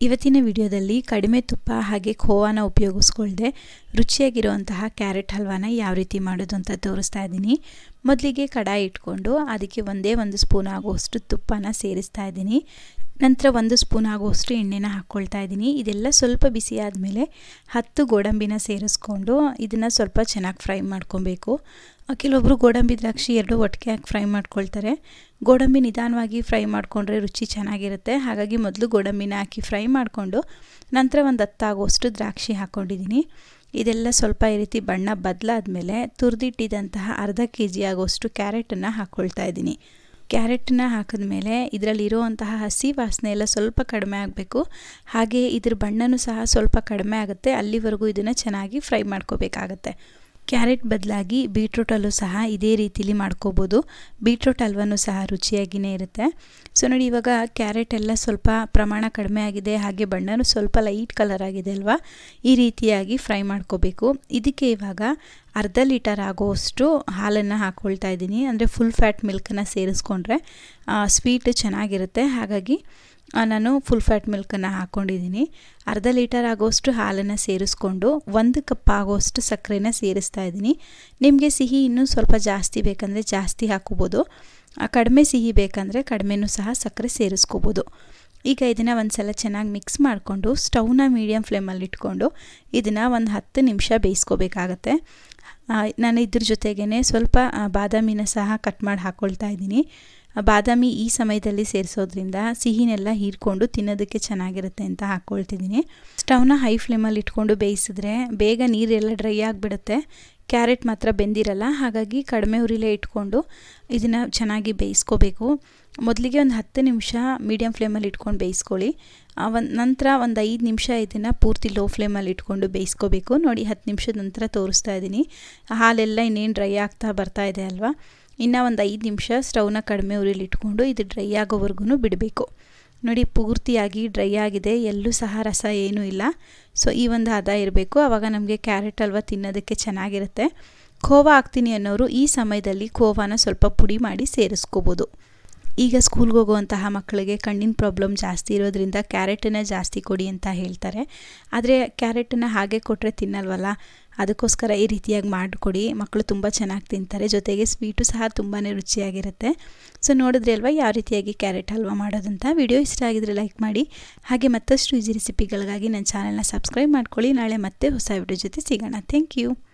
ಇವತ್ತಿನ ವಿಡಿಯೋದಲ್ಲಿ ಕಡಿಮೆ ತುಪ್ಪ ಹಾಗೆ ಖೋವಾನ ಉಪಯೋಗಿಸ್ಕೊಳ್ದೆ ರುಚಿಯಾಗಿರುವಂತಹ ಕ್ಯಾರೆಟ್ ಹಲ್ವಾನ ಯಾವ ರೀತಿ ಮಾಡೋದು ಅಂತ ತೋರಿಸ್ತಾ ಇದ್ದೀನಿ. ಮೊದಲಿಗೆ ಕಡಾಯಿ ಇಟ್ಕೊಂಡು ಅದಕ್ಕೆ ಒಂದೇ ಒಂದು ಸ್ಪೂನ್ ಆಗುವಷ್ಟು ತುಪ್ಪನ ಸೇರಿಸ್ತಾ ಇದ್ದೀನಿ. ನಂತರ ಒಂದು ಸ್ಪೂನ್ ಆಗುವಷ್ಟು ಎಣ್ಣೆನ ಹಾಕ್ಕೊಳ್ತಾ ಇದ್ದೀನಿ. ಇದೆಲ್ಲ ಸ್ವಲ್ಪ ಬಿಸಿ ಆದಮೇಲೆ ಹತ್ತು ಗೋಡಂಬಿನ ಸೇರಿಸ್ಕೊಂಡು ಇದನ್ನು ಸ್ವಲ್ಪ ಚೆನ್ನಾಗಿ ಫ್ರೈ ಮಾಡ್ಕೊಬೇಕು. ಕೆಲವೊಬ್ಬರು ಗೋಡಂಬಿ ದ್ರಾಕ್ಷಿ ಎರಡು ಒಟ್ಟಿಗೆ ಹಾಕಿ ಫ್ರೈ ಮಾಡ್ಕೊಳ್ತಾರೆ. ಗೋಡಂಬಿ ನಿಧಾನವಾಗಿ ಫ್ರೈ ಮಾಡಿಕೊಂಡ್ರೆ ರುಚಿ ಚೆನ್ನಾಗಿರುತ್ತೆ. ಹಾಗಾಗಿ ಮೊದಲು ಗೋಡಂಬಿನ ಹಾಕಿ ಫ್ರೈ ಮಾಡಿಕೊಂಡು ನಂತರ ಒಂದು ಹತ್ತಾಗುವಷ್ಟು ದ್ರಾಕ್ಷಿ ಹಾಕ್ಕೊಂಡಿದ್ದೀನಿ ಇದೆಲ್ಲ ಸ್ವಲ್ಪ ಈ ರೀತಿ ಬಣ್ಣ ಬದಲಾದ ಮೇಲೆ ತುರಿದಿಟ್ಟಿದಂತಹ ಅರ್ಧ ಕೆ ಜಿ ಆಗುವಷ್ಟು ಕ್ಯಾರೆಟನ್ನು ಹಾಕ್ಕೊಳ್ತಾ ಇದ್ದೀನಿ. ಹಾಕಿದ್ಮೇಲೆ ಇದರಲ್ಲಿ ಇರುವಂತಹ ಹಸಿ ವಾಸನೆ ಎಲ್ಲ ಸ್ವಲ್ಪ ಕಡಿಮೆ ಆಗಬೇಕು. ಹಾಗೆ ಇದ್ರ ಬಣ್ಣನೂ ಸಹ ಸ್ವಲ್ಪ ಕಡಿಮೆ ಆಗುತ್ತೆ. ಅಲ್ಲಿವರೆಗೂ ಇದನ್ನು ಚೆನ್ನಾಗಿ ಫ್ರೈ ಮಾಡ್ಕೋಬೇಕಾಗತ್ತೆ. ಕ್ಯಾರೆಟ್ ಬದಲಾಗಿ ಬೀಟ್ರೂಟಲ್ಲೂ ಸಹ ಇದೇ ರೀತಿಲಿ ಮಾಡ್ಕೋಬೋದು. ಬೀಟ್ರೂಟ್ ಹಲ್ವನೂ ಸಹ ರುಚಿಯಾಗಿಯೇ ಇರುತ್ತೆ. ಸೊ ನೋಡಿ, ಇವಾಗ ಕ್ಯಾರೆಟ್ ಎಲ್ಲ ಸ್ವಲ್ಪ ಪ್ರಮಾಣ ಕಡಿಮೆ ಆಗಿದೆ. ಹಾಗೆ ಬಣ್ಣನೂ ಸ್ವಲ್ಪ ಲೈಟ್ ಕಲರ್ ಆಗಿದೆ ಅಲ್ವಾ? ಈ ರೀತಿಯಾಗಿ ಫ್ರೈ ಮಾಡ್ಕೋಬೇಕು. ಇದಕ್ಕೆ ಇವಾಗ ಅರ್ಧ ಲೀಟರ್ ಆಗೋವಷ್ಟು ಹಾಲನ್ನು ಹಾಕ್ಕೊಳ್ತಾ ಇದ್ದೀನಿ. ಅಂದರೆ ಫುಲ್ ಫ್ಯಾಟ್ ಮಿಲ್ಕನ್ನು ಸೇರಿಸ್ಕೊಂಡ್ರೆ ಸ್ವೀಟ್ ಚೆನ್ನಾಗಿರುತ್ತೆ. ಹಾಗಾಗಿ ನಾನು ಫುಲ್ ಫ್ಯಾಟ್ ಮಿಲ್ಕನ್ನು ಹಾಕ್ಕೊಂಡಿದ್ದೀನಿ ಅರ್ಧ ಲೀಟರ್ ಆಗೋಷ್ಟು ಹಾಲನ್ನು ಸೇರಿಸ್ಕೊಂಡು ಒಂದು ಕಪ್ ಆಗೋಷ್ಟು ಸಕ್ಕರೆನ ಸೇರಿಸ್ತಾ ಇದ್ದೀನಿ. ನಿಮಗೆ ಸಿಹಿ ಇನ್ನೂ ಸ್ವಲ್ಪ ಜಾಸ್ತಿ ಬೇಕಂದರೆ ಜಾಸ್ತಿ ಹಾಕೋಬೋದು ಕಡಿಮೆ ಸಿಹಿ ಬೇಕಂದರೆ ಕಡಿಮೆನೂ ಸಹ ಸಕ್ಕರೆ ಸೇರಿಸ್ಕೋಬೋದು. ಈಗ ಇದನ್ನು ಒಂದು ಸಲ ಚೆನ್ನಾಗಿ ಮಿಕ್ಸ್ ಮಾಡಿಕೊಂಡು ಸ್ಟವ್ನ ಮೀಡಿಯಮ್ ಫ್ಲೇಮಲ್ಲಿ ಇಟ್ಕೊಂಡು ಇದನ್ನು ಒಂದು ಹತ್ತು ನಿಮಿಷ ಬೇಯಿಸ್ಕೋಬೇಕಾಗತ್ತೆ. ನಾನು ಇದ್ರ ಜೊತೆಗೇ ಸ್ವಲ್ಪ ಬಾದಾಮಿನ ಸಹ ಕಟ್ ಮಾಡಿ ಹಾಕ್ಕೊಳ್ತಾ ಇದ್ದೀನಿ. ಬಾದಾಮಿ ಈ ಸಮಯದಲ್ಲಿ ಸೇರಿಸೋದ್ರಿಂದ ಸಿಹಿನೆಲ್ಲ ಹೀರ್ಕೊಂಡು ತಿನ್ನೋದಕ್ಕೆ ಚೆನ್ನಾಗಿರುತ್ತೆ ಅಂತ ಹಾಕ್ಕೊಳ್ತಿದ್ದೀನಿ ಸ್ಟವ್ನ ಹೈ ಫ್ಲೇಮಲ್ಲಿ ಇಟ್ಕೊಂಡು ಬೇಯಿಸಿದ್ರೆ ಬೇಗ ನೀರೆಲ್ಲ ಡ್ರೈ ಆಗಿಬಿಡುತ್ತೆ. ಕ್ಯಾರೆಟ್ ಮಾತ್ರ ಬೆಂದಿರಲ್ಲ, ಹಾಗಾಗಿ ಕಡಿಮೆ ಉರಿಲೇ ಇಟ್ಕೊಂಡು ಇದನ್ನು ಚೆನ್ನಾಗಿ ಬೇಯಿಸ್ಕೋಬೇಕು. ಮೊದಲಿಗೆ ಒಂದು ಹತ್ತು ನಿಮಿಷ ಮೀಡಿಯಮ್ ಫ್ಲೇಮಲ್ಲಿ ಇಟ್ಕೊಂಡು ಬೇಯಿಸ್ಕೊಳ್ಳಿ. ಒಂದು ನಂತರ ಒಂದು ಐದು ನಿಮಿಷ ಇದನ್ನು ಪೂರ್ತಿ ಲೋ ಫ್ಲೇಮಲ್ಲಿ ಇಟ್ಕೊಂಡು ಬೇಯಿಸ್ಕೋಬೇಕು. ನೋಡಿ ಹತ್ತು ನಿಮಿಷದ ನಂತರ ತೋರಿಸ್ತಾ ಇದ್ದೀನಿ. ಹಾಲೆಲ್ಲ ಇನ್ನೇನು ಡ್ರೈ ಆಗ್ತಾ ಬರ್ತಾ ಇದೆ ಅಲ್ವಾ? ಇನ್ನು ಒಂದು ಐದು ನಿಮಿಷ ಸ್ಟವ್ನ ಕಡಿಮೆ ಉರಿಲಿ ಇಟ್ಕೊಂಡು ಇದು ಡ್ರೈ ಆಗೋವರೆಗೂ ಬಿಡಬೇಕು. ನೋಡಿ, ಪೂರ್ತಿಯಾಗಿ ಡ್ರೈ ಆಗಿದೆ, ಎಲ್ಲೂ ಸಹ ರಸ ಏನೂ ಇಲ್ಲ. ಸೊ ಈ ಒಂದು ಹದ ಇರಬೇಕು. ಆವಾಗ ನಮಗೆ ಕ್ಯಾರೆಟ್ ಅಲ್ವಾ ತಿನ್ನೋದಕ್ಕೆ ಚೆನ್ನಾಗಿರುತ್ತೆ. ಖೋವಾ ಹಾಕ್ತೀನಿ ಅನ್ನೋರು ಈ ಸಮಯದಲ್ಲಿ ಖೋವಾನ ಸ್ವಲ್ಪ ಪುಡಿ ಮಾಡಿ ಸೇರಿಸ್ಕೋಬೋದು. ಈಗ ಸ್ಕೂಲ್ಗೆ ಹೋಗುವಂತಹ ಮಕ್ಕಳಿಗೆ ಕಣ್ಣಿನ ಪ್ರಾಬ್ಲಮ್ ಜಾಸ್ತಿ ಇರೋದ್ರಿಂದ ಕ್ಯಾರೆಟನ್ನು ಜಾಸ್ತಿ ಕೊಡಿ ಅಂತ ಹೇಳ್ತಾರೆ. ಆದರೆ ಕ್ಯಾರೆಟನ್ನು ಹಾಗೆ ಕೊಟ್ಟರೆ ತಿನ್ನಲ್ವಲ್ಲ? ಅದಕ್ಕೋಸ್ಕರ ಈ ರೀತಿಯಾಗಿ ಮಾಡಿಕೊಡಿ. ಮಕ್ಕಳು ತುಂಬ ಚೆನ್ನಾಗಿ ತಿಂತಾರೆ. ಜೊತೆಗೆ ಸ್ವೀಟು ಸಹ ತುಂಬಾ ರುಚಿಯಾಗಿರುತ್ತೆ. ಸೊ ನೋಡಿದ್ರೆ ಅಲ್ವಾ ಯಾವ ರೀತಿಯಾಗಿ ಕ್ಯಾರೆಟ್ ಹಲ್ವಾ ಮಾಡೋದಂತ? ವಿಡಿಯೋ ಇಷ್ಟ ಆಗಿದ್ರೆ ಲೈಕ್ ಮಾಡಿ. ಹಾಗೆ ಮತ್ತಷ್ಟು ಈಜಿ ರೆಸಿಪಿಗಳಿಗಾಗಿ ನನ್ನ ಚಾನಲ್ನ ಸಬ್ಸ್ಕ್ರೈಬ್ ಮಾಡ್ಕೊಳ್ಳಿ. ನಾಳೆ ಮತ್ತೆ ಹೊಸ ವಿಡಿಯೋ ಜೊತೆ ಸಿಗೋಣ. Thank you.